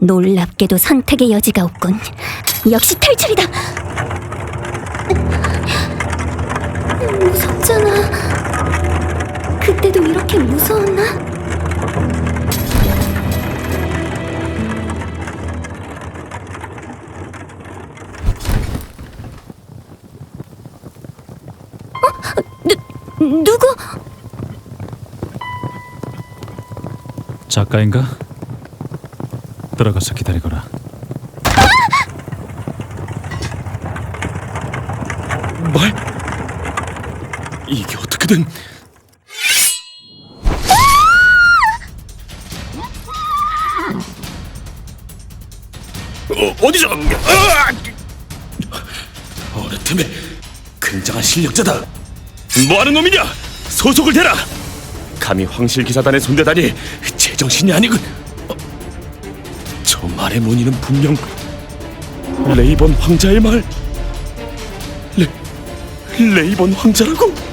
놀랍게도 선택의 여지가 없군. 역시 탈출이다. 무섭잖아. 그때도 이렇게 무서웠나? 어? 누, 누구? 작가인가? 들어가서 기다리거라. 말? 이게 어떻게 된? 어, 어디서? 아! 어느 틈에 굉장한 실력자다. 뭐하는 놈이냐? 소속을 대라. 감히 황실 기사단에 손대다니 제정신이 아니군. 말의 문의는 분명 레이번 황자의 말. 레 레이번 황자라고?